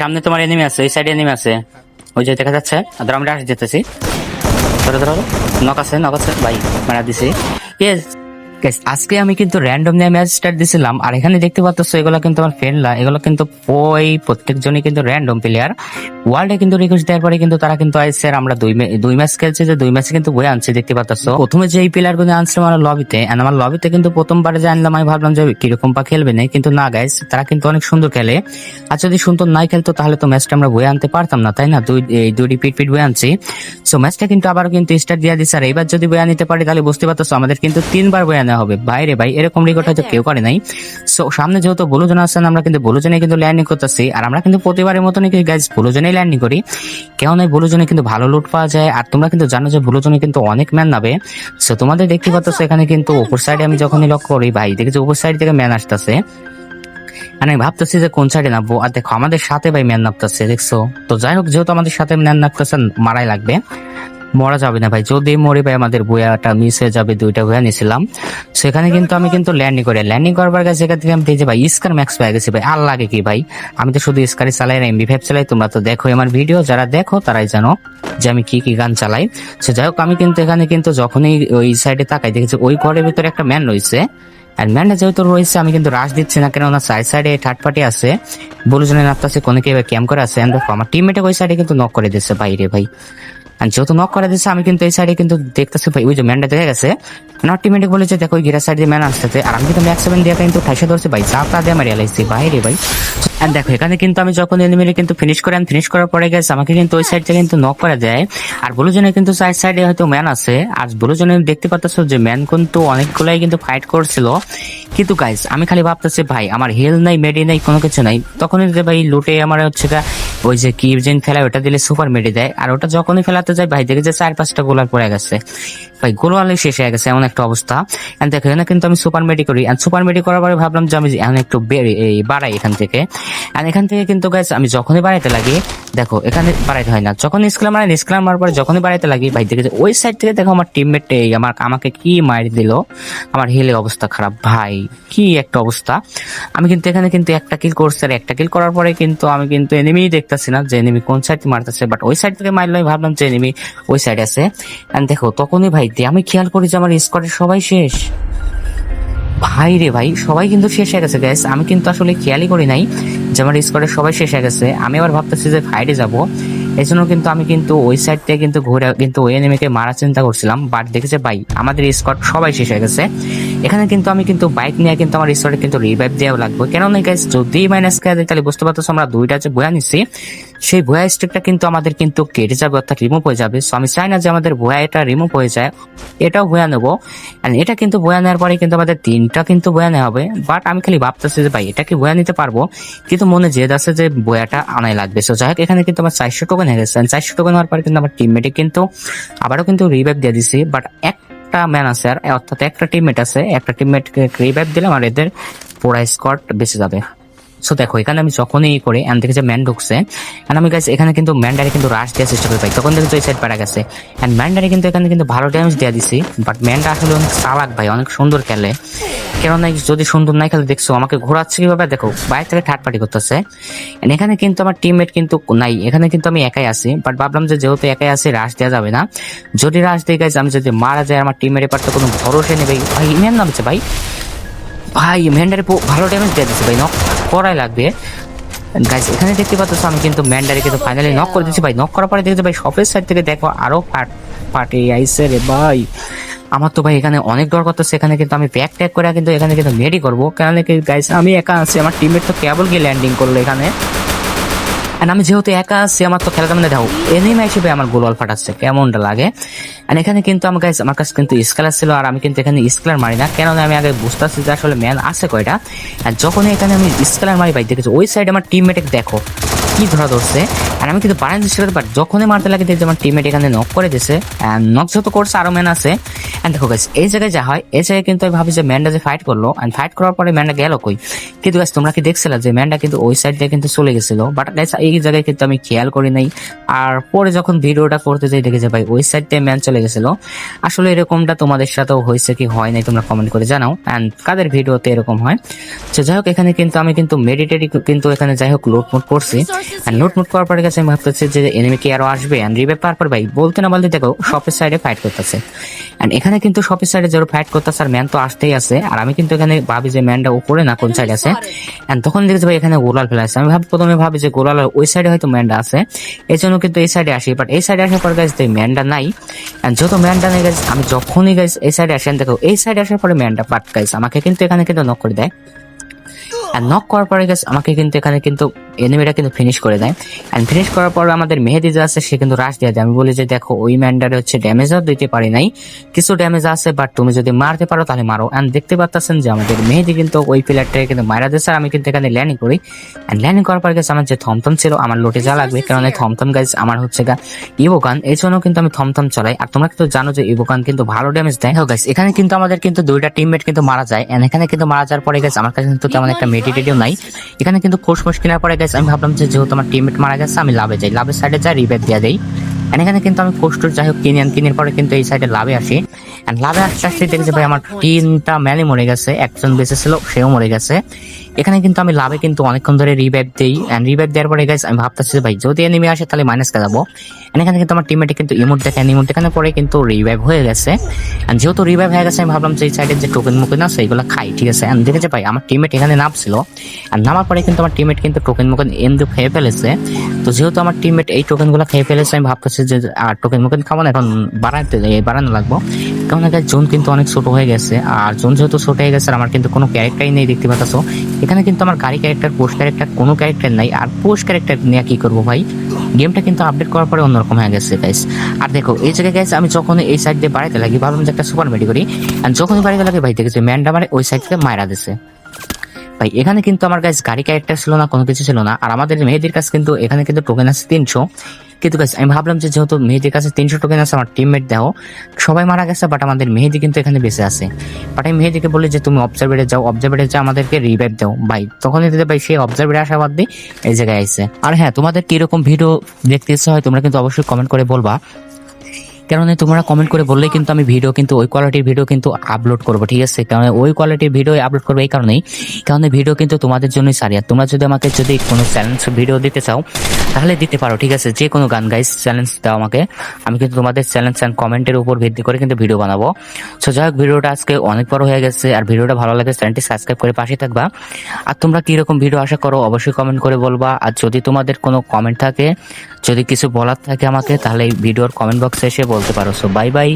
সামনে তোমার এনিমি আছে ওই সাইডে এনিমি আছে। ওই যে দেখা যাচ্ছে, ধরো আমরা আসে যেতেছি। ধরো ধরো নক আছে নক আছে ভাই মারা দিছি। ইয়েস আজকে আমি কিন্তু র্যান্ডম নিয়ে ম্যাচ স্টার্ট দিছিলাম, আর এখানে দেখতে পাচ্ছ এগুলো কিন্তু আমার ফ্রেন্ডরা এগুলো কিন্তু ওই প্রত্যেকজনই কিন্তু র্যান্ডম প্লেয়ার ওয়ার্ল্ডে কিন্তু রিকোয়েস্ট দেওয়ার পরে কিন্তু তারা কিন্তু আইসে আমরা দুই দুই ম্যাচ খেলছি যে দুই ম্যাচে কিন্তু বই আনছি, দেখতে পাচ্ছ। প্রথমে যে এই প্লেয়ারগুলো আনছিলাম আমার লবিতে আমার লবিতে কিন্তু প্রথমবারে যে আনলাম, আমি ভাবলাম যে কীরকম পা খেলবে না কিন্তু না গাইস তারা কিন্তু অনেক সুন্দর খেলে। আর যদি সুন্দর নাই খেলতো, তাহলে তো ম্যাচটা আমরা বই আনতে পারতাম না, তাই না? দুই, এই দুইটি পিট পিট বই আনছি। সো ম্যাচটা কিন্তু আবার কিন্তু স্টার্ট দিয়ে দিচ্ছে আর এবার যদি বই নিতে পারি, তাহলে বুঝতে পারতো আমাদের কিন্তু তিনবার বই আনা হবে। বাইরে ভাই এরকম রেকর্ড হয়তো কেউ করে নাই। সো সামনে যেহেতু বলুজন আসছেন আমরা কিন্তু বলুজনে কিন্তু ল্যান্ডিং করতেছি। আর আমরা কিন্তু প্রতিবারের মতনই গাইজ বলুজনেই ল্যান্ডিং করি। কেন বলুজনে কিন্তু ভালো লুট পাওয়া যায়। আর তোমরা কিন্তু জানো যে বলুজনে কিন্তু অনেক ম্যান নাবে সো তোমাদের দেখতে পাচ্ছ এখানে কিন্তু উপর সাইডে আমি যখনই লক্ষ্য করি ভাই দেখেছি উপর সাইড থেকে ম্যান আসতেছে। মানে ভাবতেছি যে কোন সাইডে নামবো। আর দেখো আমাদের সাথে ভাই ম্যান নামতেছে দেখছ? তো যাই হোক যেহেতু আমাদের সাথে ম্যান নামতেছে মারাই লাগবে। মরা যাবে না ভাই। যদি মরে ভাই, আমাদের বইয়াটা মিস হয়ে যাবে, দুইটা বইয়া নিয়েছিলাম সেখানে কিন্তু আমি কিন্তু ল্যান্ডিং করে। ল্যান্ডিং করবার কাছে সেখান থেকে আমি দেখছি ভাই স্কার ম্যাক্স পেয়ে গেছি ভাই। আর লাগে কি ভাই? আমি তো শুধু স্কারই চালাই না এমবি ফাইভ চালাই। তোমরা তো দেখো আমার ভিডিও যারা দেখো তারাই জানো যে আমি কি কি গান চালাই। সে যাই হোক, আমি কিন্তু এখানে কিন্তু যখনই ওই সাইডে তাকাই দেখেছি ওই ঘরের ভিতরে একটা ম্যান রয়েছে। আর ম্যানটা যেহেতু রয়েছে, আমি কিন্তু রাশ দিচ্ছি না, কেননা সাইড সাইডে থার্ড পার্টি আছে। বলুজনে নাপতাছে কোনো কেউ ক্যাম্প করে আছে। দেখো, আমার টিমমেটে ওই সাইডে কিন্তু নক করে দিচ্ছে বাইরে ভাই। আর যেহেতু নক করে দিচ্ছে আমি কিন্তু এই সাইডে কিন্তু দেখতেছি, ভাই, ওই যে ম্যানটা দেখে গেছে। আমার টিমমেটে বলেছে, দেখো, ওই গিরা সাইড ম্যান আসতেছে। আর আমি কিন্তু ম্যাক্স সেভেন দিয়ে কিন্তু ঠাইসে ধরছি, ভাই, যা তা দিয়ে আমার রিয়ালাইছি বাইরে ভাই দেখো, এখানে কিন্তু আমি যখন এনিমিলে কিন্তু ফিনিশ করে আমি ফিনিশ করার পরে গেছে আমাকে কিন্তু ওই সাইড থেকে কিন্তু নক করে দেয় আর ব্লুজনে কিন্তু সাইড সাইডে হয়তো ম্যান আছে। আর ব্লুজনে দেখতে পাচ্ছ যে ম্যান কিন্তু অনেকগুলাই কিন্তু ফাইট করছিল। কিন্তু গাইজ আমি খালি ভাবতেছি, ভাই, আমার হেল নাই মেডি নাই, কোনো কিছু নাই। তখনই যে ভাই লুটে আমার হচ্ছে ওই যে কি যেন ফেলায় ওটা দিলে সুপার মেডি দেয়, আর ওটা যখনই ফেলাতে যায় ভাই দেখে যে চার পাঁচটা গোলার পড়ে গেছে। ভাই গোলওয়ালে শেষ হয়ে গেছে, এমন একটা অবস্থা। এন্ড দেখো, এখানে কিন্তু আমি সুপার মেডি করি। আর সুপার মেডি করার পরে ভাবলাম যে আমি এখন একটু এই, বাড়াই এখান থেকে। আর এখান থেকে কিন্তু গাইজ আমি যখনই বাড়াইতে লাগি, দেখো, এখানে বাড়াইতে হয় না। যখন স্ক্লাম মারেন স্ক্লাম মারার পরে যখনই বাড়াইতে লাগি, ভাই, দেখে ওই সাইড থেকে দেখো আমার টিমমেট আমার, আমাকে কি মারি দিল? আমার হেলে অবস্থা খারাপ, ভাই, কি একটা অবস্থা। আমি কিন্তু এখানে কিন্তু একটা কিল করছি আর একটা কিল করার পরে কিন্তু আমি কিন্তু এনিমি দেখতেছি না যে এনিমি কোন সাইড মারতেছে বাট ওই সাইড থেকে মারলে ভাবলাম যে এনিমি ওই সাইড আছে। এন্ড দেখো, তখনই ভাই দিয়ে আমি খেয়াল করি যে আমার স্কোয়াডের সবাই শেষ। ভাই রে ভাই, সবাই কিন্তু শেষ হয়ে গেছে গ্যাস আমি কিন্তু আসলে খেয়ালই করি নাই যে আমার স্কোয়াডের সবাই শেষ হয়ে গেছে। আমি আবার ভাবতেছি যে ফাইডে যাব। এই জন্য কিন্তু আমি কিন্তু ওই সাইড থেকে কিন্তু ঘুরে কিন্তু ওই এনিমিকে মারার চিন্তা করছিলাম। বাট দেখেছে, ভাই, আমাদের স্কোয়াড সবাই শেষ হয়ে গেছে। এখানে কিন্তু আমি কিন্তু বাইক নিয়ে কিন্তু আমার স্কোয়াডে কিন্তু রিভাইভ দেওয়া লাগবে। কেননা গ্যাস যদি মাইনাস খেয়ে দেয়, তাহলে বুঝতে পারতো আমরা দুইটা যে বয়া নিচ্ছি সেই ভয়া স্টিকটা কিন্তু আমাদের কিন্তু কেটে যাবে, অর্থাৎ রিমুভ হয়ে যাবে। সো আমি চাই না যে আমাদের ভয়া এটা রিমুভ হয়ে যায়, এটাও ভয়া নেব। And এটা কিন্তু বয়া নেওয়ার পরে কিন্তু আমাদের তিনটা কিন্তু বয়া নেওয়া হবে। বাট আমি খালি ভাবতেছি যে ভাই, এটা কি বয়া নিতে পারব? কিন্তু মনে জেদ আছে যে বয়াটা আনাই লাগবে। সো যাই হোক, এখানে কিন্তু আমার চারশো টোকেন হয়ে গেছে। চারশো টোকেন হওয়ার পরে কিন্তু আমার টিমমেটে কিন্তু আবারও কিন্তু রিভাইভ দিয়ে দিছি। বাট একটা ম্যান আছে আর, অর্থাৎ একটা টিমমেট আছে। একটা টিমমেটকে রিভাইভ দিলাম আর এদের পুরা স্কট বেঁচে যাবে। সো দেখো, এখানে আমি যখনই করে এন্ড দেখে যে ম্যান ঢুকছে এন্ড আমি গাইস এখানে কিন্তু ম্যান্ডারে কিন্তু রাশ দেওয়ার চেষ্টা করি ভাই। তখন দেখি ওই সাইড পারা গেছে। এন্ড ম্যান্ডারে কিন্তু এখানে কিন্তু ভালো ড্যামেজ দেওয়া দিছি বাট ম্যানটা আসলে অনেক চালাক ভাই, অনেক সুন্দর খেলে। কেননা যদি সুন্দর নাই খেলে, দেখছ, আমাকে ঘোরাচ্ছে কীভাবে? দেখো, বাইরে থেকে থার্ড পার্টি করতেছে। এখানে কিন্তু আমার টিমমেট কিন্তু নাই, এখানে কিন্তু আমি একাই আছি বাট ভাবলাম যে যেহেতু একাই আছি রাশ দেওয়া যাবে না। যদি রাশ দিয়ে গাইজ আমি যদি মারা যায় আমার টিমমেটের পার তো কোনো ভরসা নেই ভাই। ম্যান নামছে ভাই। ভাই ম্যান্ডারে ভালো ড্যামেজ দিয়ে দিচ্ছে ভাই নক করাই লাগবে। গাইজ এখানে দেখতে পাচ্ছ আমি কিন্তু ম্যান্ডারে কিন্তু ফাইনালি নক করে দিচ্ছি ভাই নক করার পরে দেখতে ভাই সফের সাইড থেকে দেখো আরও পার্ট পার্টি আইসে রে ভাই। আমার তো ভাই এখানে অনেক ডর করতেছে এখানে কিন্তু আমি ব্যাক ট্যাক করে কিন্তু এখানে কিন্তু মেডি করব। কেন গাইজ আমি একা আছি, আমার টিমের তো কেবল গিয়ে ল্যান্ডিং করল এখানে। আর আমি যেহেতু একা আছি আমার তো খেলাটা মানে দেখো এনিমে হিসেবে আমার গোলওয়াল ফাটাচ্ছে কেমনটা লাগে? আর এখানে কিন্তু আমার কাছে আমার কাছে কিন্তু স্কেলার ছিল, আর আমি কিন্তু এখানে স্কেলার মারি না, কেননা আমি আগে বুঝতেছি যে আসলে ম্যান আছে কয়টা। আর যখনই এখানে আমি স্কেলার মারি, ভাই, দেখেছি, ওই সাইডে আমার টিমমেটে দেখো, কি ধরা ধরছে। আর আমি কিন্তু চেষ্টা করতে পারি যখনই মারতে লাগে, দেখছি আমার টিমমেট এখানে নক করে দিছে নক যেহেতু করছে, আরও ম্যান আছে। And দেখো guys, এই জায়গায় যা হয় এই জায়গায় কিন্তু আমি ভাবি যে ম্যান্ডা যে ফাইট করল and ফাইট করার পরে ম্যান্ডা গেল কই? কিন্তু guys, তোমরা কি দেখছিলে যে ম্যান্ডা কিন্তু ওই সাইড দিয়ে কিন্তু চলে গেছিল? বাট গাইস এই জায়গায় কিন্তু আমি খেয়াল করি নাই। আর পরে যখন ভিডিওটা করতে যাই দেখে যে ভাই ওই সাইড দিয়ে ম্যান চলে গেছিল। আসলে এরকমটা তোমাদের সাথেও হয়েছে কি হয় নাই তোমরা কমেন্ট করে জানাও। অ্যান্ড কাদের ভিডিওতে এরকম হয়? তো যাই হোক এখানে কিন্তু আমি কিন্তু মেডিটেটি কিন্তু এখানে যাই হোক লোটমোট করছি। অ্যান্ড লোটমোট করার পরে গেছে আমি ভাবতেছি যে এনিমি কি আরও আসবে? অ্যান্ড রিভাইভ পাওয়ার পর ভাই বলতে না বলতে দেখো শপের সাইডে ফাইট করতেছে। অ্যান্ড এখানে কিন্তু শপের সাইডে যারা ফাইট করতেছে আর ম্যান তো আসতেই আছে। আর আমি কিন্তু এখানে ভাবি যে ম্যানটা উপরে না কোন সাইড আছে। তখন দেখছি ভাই এখানে গোলাল ফেলা আছে। আমি ভাব প্রথমে ভাবি যে গোলাল ওই সাইডে হয়তো ম্যানটা আছে। এই জন্য কিন্তু এই সাইডে আসি। বাট এই সাইডে আসার পর গাইজ ম্যানটা নাই। যত ম্যানটা নেই গাইজ আমি যখনই গাইজ এই সাইডে আসেন দেখো, এই সাইডে আসার পরে ম্যানটা পাট গাইজ আমাকে কিন্তু এখানে কিন্তু নক করে দেয়। আর নক করার পরে গাছ আমাকে কিন্তু এখানে কিন্তু এনিমিটা কিন্তু ফিনিশ করে দেয়। অ্যান্ড ফিনিশ করার পর আমাদের মেহেদি যে আছে, সে কিন্তু রাশ দিয়ে দেয়। আমি বলি যে, দেখো, ওই ম্যান্ডারে হচ্ছে ড্যামেজও দিতে পারি নাই। কিছু ড্যামেজ আছে বাট তুমি যদি মারতে পারো, তাহলে মারো। অ্যান্ড দেখতে পাচ্ছেন যে, আমাদের মেহেদি কিন্তু ওই প্লেয়ারটাকে কিন্তু মারা দিয়েছে আমি কিন্তু এখানে ল্যান্ডিং করি। অ্যান্ড ল্যান্ডিং করার পর গেছে আমার যে থমথম ছিল, আমার লোটে যা লাগবে, কারণ এই থমথম গাইজ আমার হচ্ছে গা ইবোকান এই জন্য কিন্তু আমি থমথম চলাই। আর তোমরা কিন্তু জানো যে ইবোকান কিন্তু ভালো ড্যামেজ দেয়। গাইজ এখানে কিন্তু আমাদের কিন্তু দুইটা টিমমেট কিন্তু মারা যায়। এন্ড এখানে কিন্তু মারা যাওয়ার পরে গেছে আমার কাছে কিন্তু তেমন একটা মেডিটেটিও নাই। এখানে কিন্তু খোশমোশ কেনার পরে গেছে আমি ভাবলাম যে যেহেতু আমার টিমমেট মারা গেছে, আমি লাভে যাই। লাভের সাইডে যাই রিবেট দিয়ে দেই। And এখানে কিন্তু আমি কোস্টর যাই হোক কিনে কিনের পরে কিন্তু এই সাইডে লাভে আসি। অ্যান্ড লাভে আসতে আসতে দেখছি ভাই আমার তিনটা ম্যানে মরে গেছে, একজন বেঁচে ছিল সেও মরে গেছে। এখানে কিন্তু আমি লাভে কিন্তু অনেকক্ষণ ধরে রিভাইভ দিই। অ্যান্ড রিভাইভ দেওয়ার পরে গাইস আমি ভাবতেছি ভাই যদি এনিমি আসে তাহলে মাইনাস কে যাব। And এখানে কিন্তু আমার টিমমেটে কিন্তু ইমোট দেখে ইমোট দেখানোর পরে কিন্তু রিভাইভ হয়ে গেছে। অ্যান্ড যেহেতু রিভাইভ হয়ে গেছে, আমি ভাবলাম যে এই সাইডের যে টোকেন মুকেন আছে, এগুলো খাই, ঠিক আছে? অ্যান্ড দেখেছে ভাই, আমার টিমমেট এখানে নামছিল। আর নামার পরে কিন্তু আমার টিমমেট কিন্তু টোকেন মুকেন এম দিয়ে খেয়ে ফেলেছে। তো যেহেতু আমার টিমমেট এই টোকেনগুলো খেয়ে ফেলেছে, আমি ভাবতেছি যে, আর টোকেন মোকেন খাব না এখন বাড়াতে বাড়ানো লাগবো। কারণ এখানে জোন কিন্তু অনেক ছোট হয়ে গেছে। আর জোন যেহেতু ছোট হয়ে গেছে আমার কিন্তু কোনো ক্যারেক্টারই নেই দেখতে পাচ্ছ। এখানে কিন্তু আমার গাড়ি ক্যারেক্টার পোস্ট ক্যারেক্টার কোনো ক্যারেক্টার নাই। আর পোস্ট ক্যারেক্টার নিয়ে কি করব ভাই? গেমটা কিন্তু আপডেট করার পরে অন্যরকম হয়ে গেছে গাইস আর দেখো, এই জায়গায় গাইস আমি যখন এই সাইড দিয়ে বাড়াইতে লাগি, ভাবলাম যে একটা সুপার মেডি করি আর যখনই বাড়িতে লাগে, ভাই, দেখেছি ম্যানটা মারে ওই সাইড থেকে মায়েরা দিছে। ভাই, এখানে কিন্তু আমার কাছে গাড়ি ক্যারেক্টার ছিল না, কোনো কিছু ছিল না। আর আমাদের মেহেদির কাছে কিন্তু এখানে কিন্তু টোকেন আছে তিনশো। কিন্তু গাছ আমি ভাবলাম যে যেহেতু মেহেদির কাছে তিনশো টোকেন আছে, আমার টিমমেট দেও। সবাই মারা গেছে বাট আমাদের মেহেদি কিন্তু এখানে বেঁচে আছে। বাট আমি মেহেদিকে বলি যে, তুমি অবজারভেটে যাও অবজারভেটে যা আমাদেরকে রিভাইভ দাও। ভাই, তখনই দিতে ভাই সেই অবজারভেটে আসা বাদ দিয়ে এই জায়গায় আইসে আর হ্যাঁ তোমাদের কীরকম ভিডিও দেখতে ইচ্ছে হয়, তোমরা কিন্তু অবশ্যই কমেন্ট করে বলবা। কারণ তোমরা কমেন্ট করে বললেই কিন্তু আমি ভিডিও কিন্তু, ওই কোয়ালিটির ভিডিও কিন্তু আপলোড করব, ঠিক আছে? কারণ ওই কোয়ালিটির ভিডিও আপলোড করব এই কারণেই। কারণ ভিডিও কিন্তু তোমাদের জন্যই সারি আর তোমরা যদি আমাকে যদি কোনো চ্যালেঞ্জ ভিডিও দিতে চাও, তাহলে দিতে পারো, ঠিক আছে? যে কোনো গান গাইস চ্যালেঞ্জ দাও আমাকে। আমি কিন্তু তোমাদের চ্যালেঞ্জ অ্যান্ড কমেন্টের উপর ভিত্তি করে কিন্তু ভিডিও বানাবো। সো যাই হোক, ভিডিওটা আজকে অনেক বড় হয়ে গেছে, আর ভিডিওটা ভালো লাগে চ্যানেলটি সাবস্ক্রাইব করে পাশে থাকবা। আর তোমরা কীরকম ভিডিও আশা করো, অবশ্যই কমেন্ট করে বলবা। আর যদি তোমাদের কোনো কমেন্ট থাকে, যদি কিছু বলার থাকে আমাকে, তাহলে এই ভিডিওর কমেন্ট বক্সে এসে বলতে পারো। So bye bye